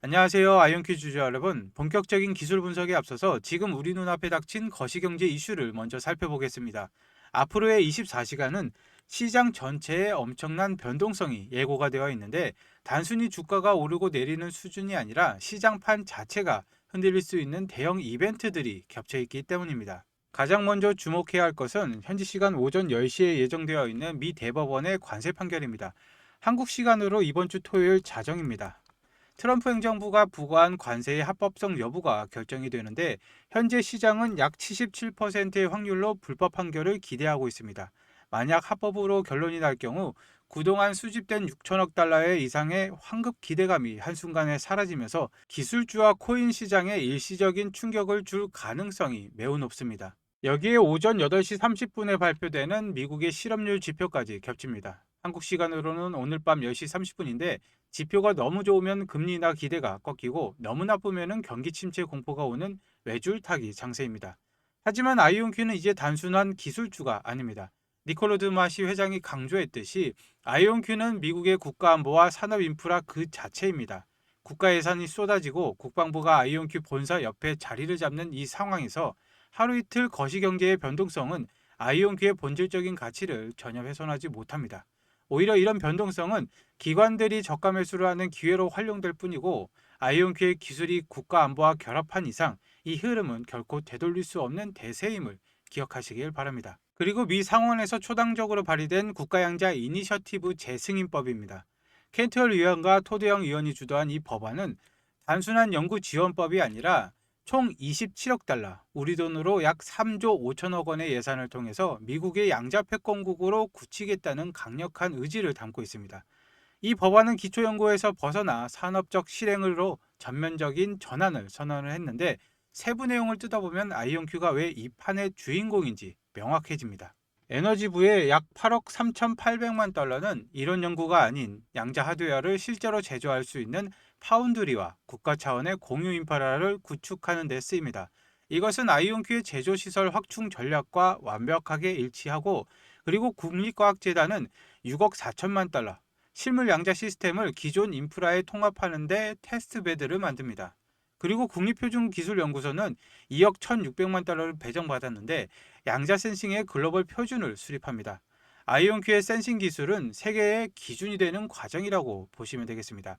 안녕하세요. 주주 여러분. 본격적인 기술 분석에 앞서서 지금 우리 눈앞에 닥친 거시경제 이슈를 먼저 살펴보겠습니다. 앞으로의 24시간은 시장 전체에 엄청난 변동성이 예고가 되어 있는데 단순히 주가가 오르고 내리는 수준이 아니라 시장판 자체가 흔들릴 수 있는 대형 이벤트들이 겹쳐 있기 때문입니다. 가장 먼저 주목해야 할 것은 현지 시간 오전 10시에 예정되어 있는 미 대법원의 관세 판결입니다. 한국 시간으로 이번 주 토요일 자정입니다. 트럼프 행정부가 부과한 관세의 합법성 여부가 결정이 되는데 현재 시장은 약 77%의 확률로 불법 판결을 기대하고 있습니다. 만약 합법으로 결론이 날 경우 그동안 수집된 6천억 달러의 이상의 환급 기대감이 한순간에 사라지면서 기술주와 코인 시장에 일시적인 충격을 줄 가능성이 매우 높습니다. 여기에 오전 8시 30분에 발표되는 미국의 실업률 지표까지 겹칩니다. 한국 시간으로는 오늘 밤 10시 30분인데 지표가 너무 좋으면 금리 인하 기대가 꺾이고 너무 나쁘면 경기 침체 공포가 오는 외줄타기 장세입니다. 하지만 아이온큐는 이제 단순한 기술주가 아닙니다. 니콜로 드 마시 회장이 강조했듯이 아이온큐는 미국의 국가안보와 산업 인프라 그 자체입니다. 국가 예산이 쏟아지고 국방부가 아이온큐 본사 옆에 자리를 잡는 이 상황에서 하루 이틀 거시경제의 변동성은 아이온큐의 본질적인 가치를 전혀 훼손하지 못합니다. 오히려 이런 변동성은 기관들이 저가 매수를 하는 기회로 활용될 뿐이고 아이온큐의 기술이 국가 안보와 결합한 이상 이 흐름은 결코 되돌릴 수 없는 대세임을 기억하시길 바랍니다. 그리고 미 상원에서 초당적으로 발의된 국가양자 이니셔티브 재승인법입니다. 켄트얼 의원과 토드영 의원이 주도한 이 법안은 단순한 연구 지원법이 아니라 총 27억 달러, 우리 돈으로 약 3조 5천억 원의 예산을 통해서 미국의 양자 패권국으로 굳히겠다는 강력한 의지를 담고 있습니다. 이 법안은 기초연구에서 벗어나 산업적 실행으로 전면적인 전환을 선언을 했는데 세부 내용을 뜯어보면 아이온큐가 왜 이 판의 주인공인지 명확해집니다. 에너지부의 약 8억 3,800만 달러는 이론 연구가 아닌 양자 하드웨어를 실제로 제조할 수 있는 파운드리와 국가 차원의 공유 인프라를 구축하는 데 쓰입니다. 이것은 아이온큐의 제조 시설 확충 전략과 완벽하게 일치하고 그리고 국립과학재단은 6억 4천만 달러 실물 양자 시스템을 기존 인프라에 통합하는 데 테스트 베드를 만듭니다. 그리고 국립표준기술연구소는 2억 1,600만 달러를 배정받았는데 양자 센싱의 글로벌 표준을 수립합니다. 아이온큐의 센싱 기술은 세계의 기준이 되는 과정이라고 보시면 되겠습니다.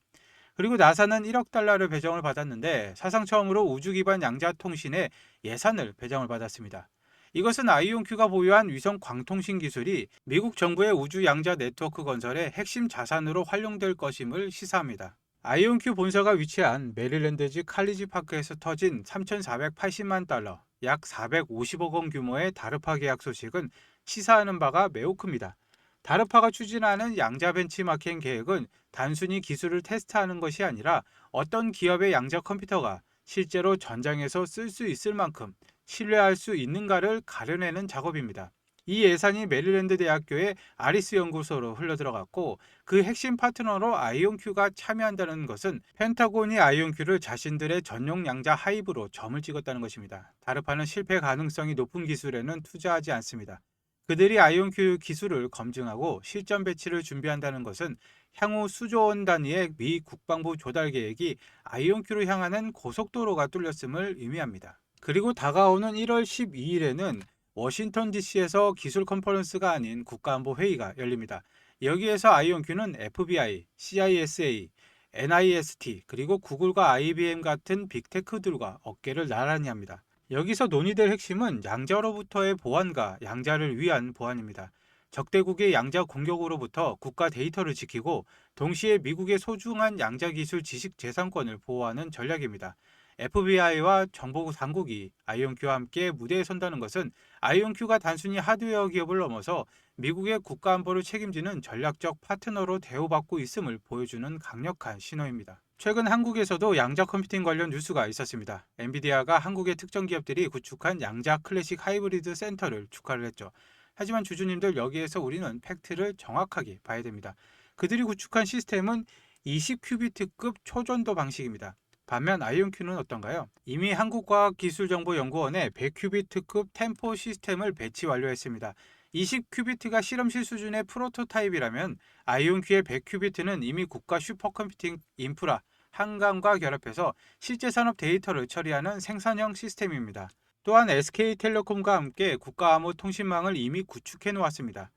그리고 나사는 1억 달러를 배정을 받았는데 사상 처음으로 우주 기반 양자 통신에 예산을 배정을 받았습니다. 이것은 아이온큐가 보유한 위성 광통신 기술이 미국 정부의 우주 양자 네트워크 건설의 핵심 자산으로 활용될 것임을 시사합니다. 아이온큐 본사가 위치한 메릴랜드주 칼리지 파크에서 터진 3,480만 달러, 약 450억 원 규모의 다르파 계약 소식은 시사하는 바가 매우 큽니다. 다르파가 추진하는 양자 벤치마킹 계획은 단순히 기술을 테스트하는 것이 아니라 어떤 기업의 양자 컴퓨터가 실제로 전장에서 쓸 수 있을 만큼 신뢰할 수 있는가를 가려내는 작업입니다. 이 예산이 메릴랜드 대학교의 아리스 연구소로 흘러들어갔고 그 핵심 파트너로 아이온큐가 참여한다는 것은 펜타곤이 아이온큐를 자신들의 전용 양자 하이브로 점을 찍었다는 것입니다. 다르파는 실패 가능성이 높은 기술에는 투자하지 않습니다. 그들이 아이온큐 기술을 검증하고 실전 배치를 준비한다는 것은 향후 수조 원 단위의 미 국방부 조달 계획이 아이온큐로 향하는 고속도로가 뚫렸음을 의미합니다. 그리고 다가오는 1월 12일에는 워싱턴 DC에서 기술 컨퍼런스가 아닌 국가안보 회의가 열립니다. 여기에서 아이온큐는 FBI, CISA, NIST 그리고 구글과 IBM 같은 빅테크들과 어깨를 나란히 합니다. 여기서 논의될 핵심은 양자로부터의 보안과 양자를 위한 보안입니다. 적대국의 양자 공격으로부터 국가 데이터를 지키고 동시에 미국의 소중한 양자 기술 지식 재산권을 보호하는 전략입니다. FBI와 정보국 당국이 아이온큐와 함께 무대에 선다는 것은 아이온큐가 단순히 하드웨어 기업을 넘어서 미국의 국가 안보를 책임지는 전략적 파트너로 대우받고 있음을 보여주는 강력한 신호입니다. 최근 한국에서도 양자 컴퓨팅 관련 뉴스가 있었습니다. 엔비디아가 한국의 특정 기업들이 구축한 양자 클래식 하이브리드 센터를 축하를 했죠. 하지만 주주님들 여기에서 우리는 팩트를 정확하게 봐야 됩니다. 그들이 구축한 시스템은 20큐비트급 초전도 방식입니다. 반면 아이온큐는 어떤가요? 이미 한국과학기술정보연구원에 100큐비트급 템포 시스템을 배치 완료했습니다. 20큐비트가 실험실 수준의 프로토타입이라면 아이온큐의 100큐비트는 이미 국가 슈퍼컴퓨팅 인프라 한강과 결합해서 실제 산업 데이터를 처리하는 생산형 시스템입니다. 또한 SK텔레콤과 함께 국가암호 통신망을 이미 구축해 놓았습니다.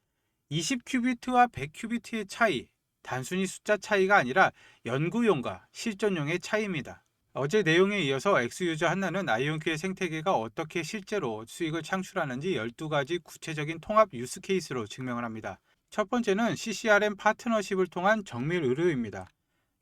20큐비트와 100큐비트의 차이, 단순히 숫자 차이가 아니라 연구용과 실전용의 차이입니다. 어제 내용에 이어서 엑스유저 한나는 아이온큐의 생태계가 어떻게 실제로 수익을 창출하는지 12가지 구체적인 통합 유스 케이스로 증명을 합니다. 첫 번째는 CCRM 파트너십을 통한 정밀 의료입니다.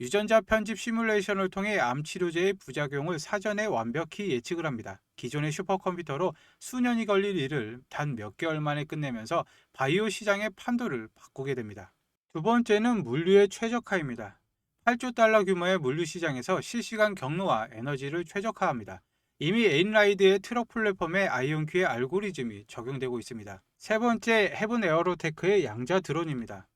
유전자 편집 시뮬레이션을 통해 암 치료제의 부작용을 사전에 완벽히 예측을 합니다. 기존의 슈퍼컴퓨터로 수년이 걸릴 일을 단 몇 개월 만에 끝내면서 바이오 시장의 판도를 바꾸게 됩니다. 두 번째는 물류의 최적화입니다. 8조 달러 규모의 물류 시장에서 실시간 경로와 에너지를 최적화합니다. 이미 에인라이드의 트럭 플랫폼에 아이온큐의 알고리즘이 적용되고 있습니다. 세 번째, 헤븐 에어로테크의 양자 드론입니다.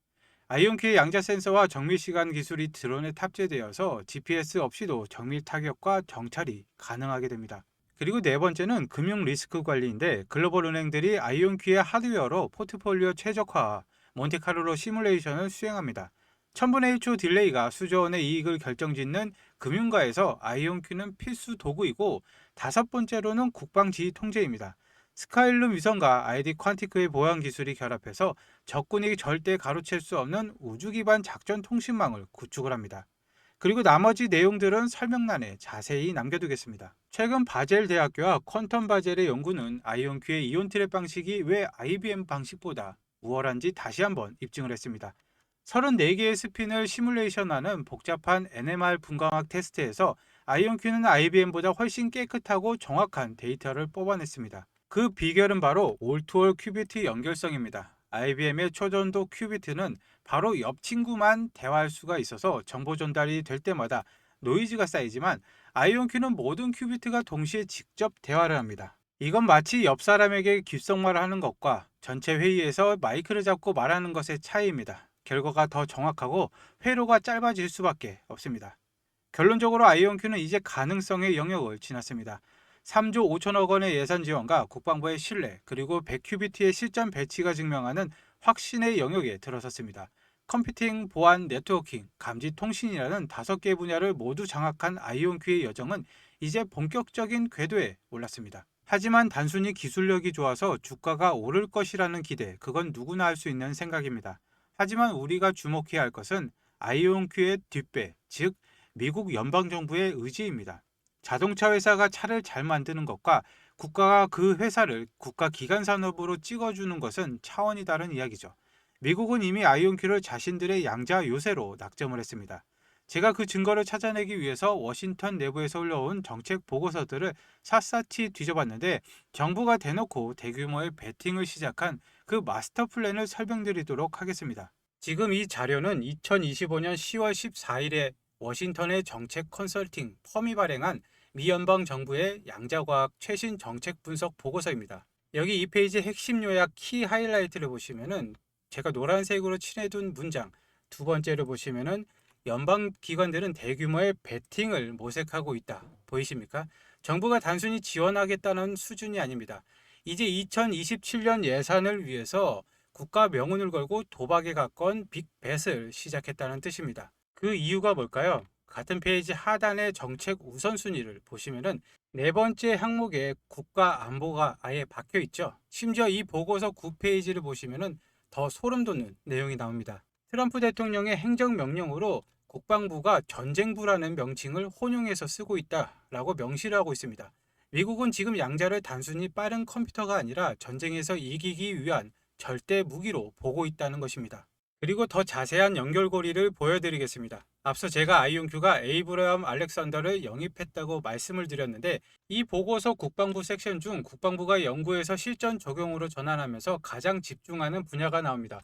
아이온큐의 양자 센서와 정밀 시간 기술이 드론에 탑재되어서 GPS 없이도 정밀 타격과 정찰이 가능하게 됩니다. 그리고 네 번째는 금융 리스크 관리인데 글로벌 은행들이 아이온큐의 하드웨어로 포트폴리오 최적화와 몬테카르로 시뮬레이션을 수행합니다. 1000분의 1초 딜레이가 수조 원의 이익을 결정짓는 금융가에서 아이온큐는 필수 도구이고 다섯 번째로는 국방 지휘 통제입니다. 스카일룸 위성과 아이디 퀀티크의 보안 기술이 결합해서 적군이 절대 가로챌 수 없는 우주 기반 작전 통신망을 구축을 합니다. 그리고 나머지 내용들은 설명란에 자세히 남겨두겠습니다. 최근 바젤 대학교와 퀀텀 바젤의 연구는 아이온큐의 이온 트랩 방식이 왜 IBM 방식보다 우월한지 다시 한번 입증을 했습니다. 34개의 스핀을 시뮬레이션하는 복잡한 NMR 분광학 테스트에서 아이온큐는 IBM보다 훨씬 깨끗하고 정확한 데이터를 뽑아냈습니다. 그 비결은 바로 올투올 큐비트 연결성입니다. IBM의 초전도 큐비트는 바로 옆 친구만 대화할 수가 있어서 정보 전달이 될 때마다 노이즈가 쌓이지만 아이온큐는 모든 큐비트가 동시에 직접 대화를 합니다. 이건 마치 옆 사람에게 귓속말을 하는 것과 전체 회의에서 마이크를 잡고 말하는 것의 차이입니다. 결과가 더 정확하고 회로가 짧아질 수밖에 없습니다. 결론적으로 아이온큐는 이제 가능성의 영역을 지났습니다. 3조 5천억 원의 예산 지원과 국방부의 신뢰 그리고 100큐비트의 실전 배치가 증명하는 확신의 영역에 들어섰습니다. 컴퓨팅, 보안, 네트워킹, 감지 통신이라는 다섯 개 분야를 모두 장악한 아이온큐의 여정은 이제 본격적인 궤도에 올랐습니다. 하지만 단순히 기술력이 좋아서 주가가 오를 것이라는 기대, 그건 누구나 할 수 있는 생각입니다. 하지만 우리가 주목해야 할 것은 아이온큐의 뒷배, 즉 미국 연방정부의 의지입니다. 자동차 회사가 차를 잘 만드는 것과 국가가 그 회사를 국가 기간 산업으로 찍어주는 것은 차원이 다른 이야기죠. 미국은 이미 아이온큐를 자신들의 양자 요새로 낙점을 했습니다. 제가 그 증거를 찾아내기 위해서 워싱턴 내부에서 올라온 정책 보고서들을 샅샅이 뒤져봤는데 정부가 대놓고 대규모의 베팅을 시작한 그 마스터 플랜을 설명드리도록 하겠습니다. 지금 이 자료는 2025년 10월 14일에 워싱턴의 정책 컨설팅 펌이 발행한 미 연방 정부의 양자과학 최신 정책 분석 보고서입니다. 여기 이 페이지 핵심 요약 키 하이라이트를 보시면은 제가 노란색으로 칠해둔 문장 두 번째로 보시면은 연방 기관들은 대규모의 베팅을 모색하고 있다. 보이십니까? 정부가 단순히 지원하겠다는 수준이 아닙니다. 이제 2027년 예산을 위해서 국가 명운을 걸고 도박에 가까운 빅벳을 시작했다는 뜻입니다. 그 이유가 뭘까요? 같은 페이지 하단의 정책 우선순위를 보시면은 네 번째 항목에 국가 안보가 아예 박혀 있죠. 심지어 이 보고서 9페이지를 보시면은 더 소름 돋는 내용이 나옵니다. 트럼프 대통령의 행정 명령으로 국방부가 전쟁부라는 명칭을 혼용해서 쓰고 있다라고 명시를 하고 있습니다. 미국은 지금 양자를 단순히 빠른 컴퓨터가 아니라 전쟁에서 이기기 위한 절대 무기로 보고 있다는 것입니다. 그리고 더 자세한 연결고리를 보여드리겠습니다. 앞서 제가 아이온큐가 에이브러함 알렉산더를 영입했다고 말씀을 드렸는데 이 보고서 국방부 섹션 중 국방부가 연구에서 실전 적용으로 전환하면서 가장 집중하는 분야가 나옵니다.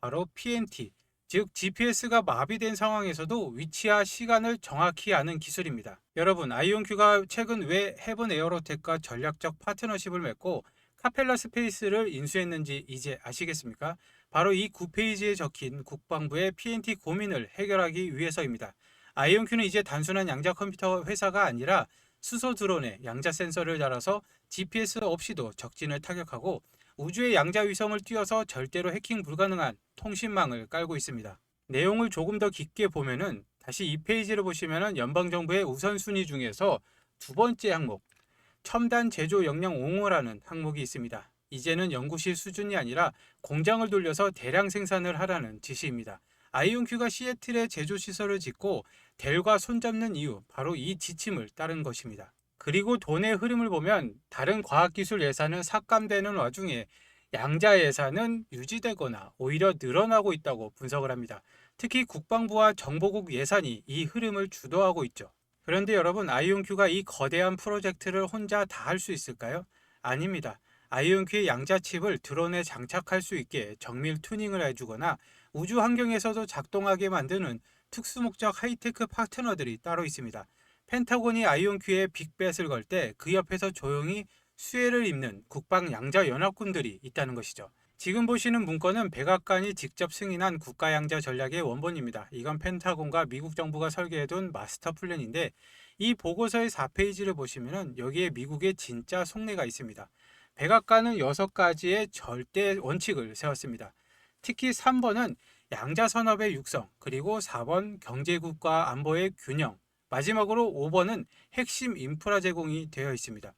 바로 PNT, 즉 GPS가 마비된 상황에서도 위치와 시간을 정확히 아는 기술입니다. 여러분, 아이온큐가 최근 왜 헤븐 에어로텍과 전략적 파트너십을 맺고 카펠라 스페이스를 인수했는지 이제 아시겠습니까? 바로 이 9페이지에 적힌 국방부의 PNT 고민을 해결하기 위해서입니다. 아이온큐는 이제 단순한 양자 컴퓨터 회사가 아니라 수소 드론에 양자 센서를 달아서 GPS 없이도 적진을 타격하고 우주의 양자 위성을 띄워서 절대로 해킹 불가능한 통신망을 깔고 있습니다. 내용을 조금 더 깊게 보면은 다시 이 페이지를 보시면은 연방 정부의 우선순위 중에서 두 번째 항목, 첨단 제조 역량 옹호라는 항목이 있습니다. 이제는 연구실 수준이 아니라 공장을 돌려서 대량 생산을 하라는 지시입니다. 아이온큐가 시애틀에 제조 시설을 짓고 델과 손잡는 이유 바로 이 지침을 따른 것입니다. 그리고 돈의 흐름을 보면 다른 과학기술 예산은 삭감되는 와중에 양자 예산은 유지되거나 오히려 늘어나고 있다고 분석을 합니다. 특히 국방부와 정보국 예산이 이 흐름을 주도하고 있죠. 그런데 여러분 아이온큐가 이 거대한 프로젝트를 혼자 다 할 수 있을까요? 아닙니다. 아이온큐의 양자 칩을 드론에 장착할 수 있게 정밀 튜닝을 해주거나 우주 환경에서도 작동하게 만드는 특수 목적 하이테크 파트너들이 따로 있습니다. 펜타곤이 아이온큐에 빅벳을 걸 때 그 옆에서 조용히 수혜를 입는 국방 양자 연합군들이 있다는 것이죠. 지금 보시는 문건은 백악관이 직접 승인한 국가 양자 전략의 원본입니다. 이건 펜타곤과 미국 정부가 설계해둔 마스터 플랜인데 이 보고서의 4페이지를 보시면은 여기에 미국의 진짜 속내가 있습니다. 백악관은 6가지의 절대 원칙을 세웠습니다. 특히 3번은 양자 산업의 육성, 그리고 4번 경제국가 안보의 균형, 마지막으로 5번은 핵심 인프라 제공이 되어 있습니다.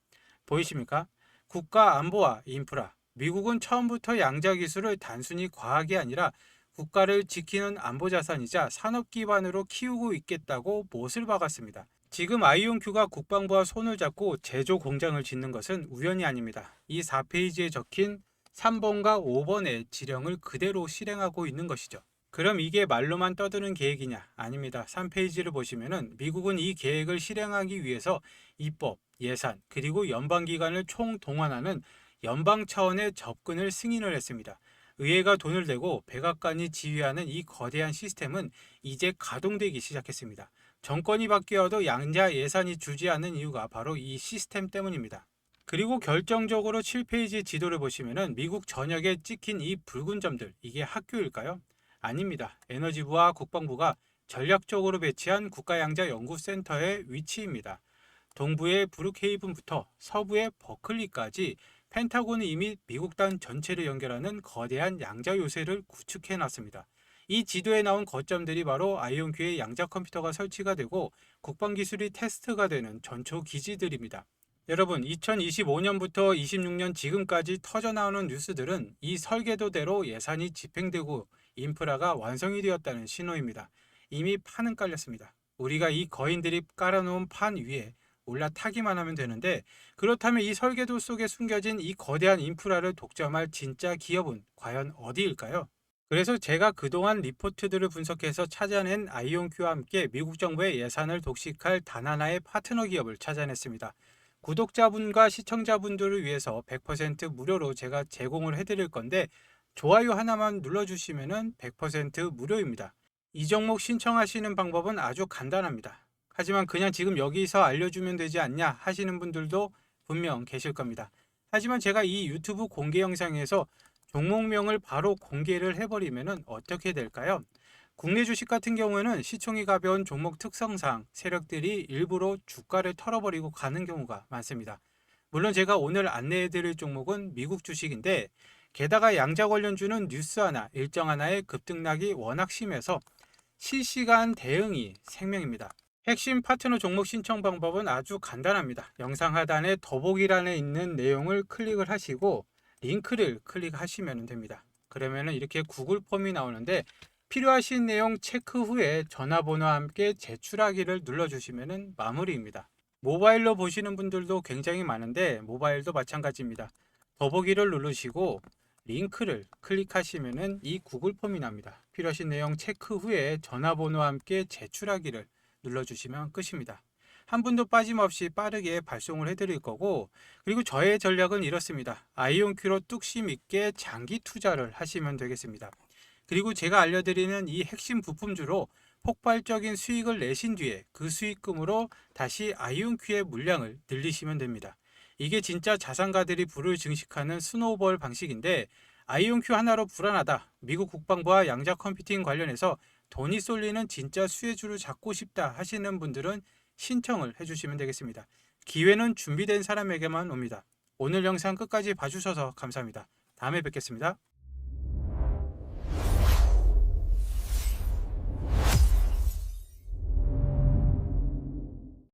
보이십니까? 국가 안보와 인프라. 미국은 처음부터 양자 기술을 단순히 과학이 아니라 국가를 지키는 안보 자산이자 산업 기반으로 키우고 있겠다고 못을 박았습니다. 지금 아이온큐가 국방부와 손을 잡고 제조 공장을 짓는 것은 우연이 아닙니다. 이 4페이지에 적힌 3번과 5번의 지령을 그대로 실행하고 있는 것이죠. 그럼 이게 말로만 떠드는 계획이냐? 아닙니다. 3페이지를 보시면은 미국은 이 계획을 실행하기 위해서 입법, 예산, 그리고 연방기관을 총 동원하는 연방 차원의 접근을 승인을 했습니다. 의회가 돈을 대고 백악관이 지휘하는 이 거대한 시스템은 이제 가동되기 시작했습니다. 정권이 바뀌어도 양자 예산이 주지 않는 이유가 바로 이 시스템 때문입니다. 그리고 결정적으로 7페이지 지도를 보시면은 미국 전역에 찍힌 이 붉은 점들, 이게 학교일까요? 아닙니다. 에너지부와 국방부가 전략적으로 배치한 국가양자 연구센터의 위치입니다. 동부의 브룩헤이븐부터 서부의 버클리까지 펜타곤이 이미 미국단 전체를 연결하는 거대한 양자 요새를 구축해 놨습니다. 이 지도에 나온 거점들이 바로 아이온큐의 양자 컴퓨터가 설치가 되고 국방 기술이 테스트가 되는 전초 기지들입니다. 여러분, 2025년부터 26년 지금까지 터져 나오는 뉴스들은 이 설계도대로 예산이 집행되고 인프라가 완성이 되었다는 신호입니다. 이미 판은 깔렸습니다. 우리가 이 거인들이 깔아놓은 판 위에 올라타기만 하면 되는데 그렇다면 이 설계도 속에 숨겨진 이 거대한 인프라를 독점할 진짜 기업은 과연 어디일까요? 그래서 제가 그동안 리포트들을 분석해서 찾아낸 아이온큐와 함께 미국 정부의 예산을 독식할 단 하나의 파트너 기업을 찾아냈습니다. 구독자분과 시청자분들을 위해서 100% 무료로 제가 제공을 해드릴 건데 좋아요 하나만 눌러주시면 100% 무료입니다. 이 종목 신청하시는 방법은 아주 간단합니다. 하지만 그냥 지금 여기서 알려주면 되지 않냐 하시는 분들도 분명 계실 겁니다. 하지만 제가 이 유튜브 공개 영상에서 종목명을 바로 공개를 해버리면 어떻게 될까요? 국내 주식 같은 경우에는 시총이 가벼운 종목 특성상 세력들이 일부러 주가를 털어버리고 가는 경우가 많습니다. 물론 제가 오늘 안내해드릴 종목은 미국 주식인데 게다가 양자 관련주는 뉴스 하나, 일정 하나의 급등락이 워낙 심해서 실시간 대응이 생명입니다. 핵심 파트너 종목 신청 방법은 아주 간단합니다. 영상 하단에 더보기란에 있는 내용을 클릭을 하시고 링크를 클릭하시면 됩니다. 그러면 이렇게 구글 폼이 나오는데 필요하신 내용 체크 후에 전화번호와 함께 제출하기를 눌러주시면 마무리입니다. 모바일로 보시는 분들도 굉장히 많은데 모바일도 마찬가지입니다. 더보기를 누르시고 링크를 클릭하시면 이 구글 폼이 납니다. 필요하신 내용 체크 후에 전화번호와 함께 제출하기를 눌러주시면 끝입니다. 한 분도 빠짐없이 빠르게 발송을 해드릴 거고 그리고 저의 전략은 이렇습니다. 아이온큐로 뚝심 있게 장기 투자를 하시면 되겠습니다. 그리고 제가 알려드리는 이 핵심 부품주로 폭발적인 수익을 내신 뒤에 그 수익금으로 다시 아이온큐의 물량을 늘리시면 됩니다. 이게 진짜 자산가들이 불을 증식하는 스노우볼 방식인데 아이온큐 하나로 불안하다. 미국 국방부와 양자 컴퓨팅 관련해서 돈이 쏠리는 진짜 수혜주를 잡고 싶다 하시는 분들은 신청을 해주시면 되겠습니다. 기회는 준비된 사람에게만 옵니다. 오늘 영상 끝까지 봐주셔서 감사합니다. 다음에 뵙겠습니다.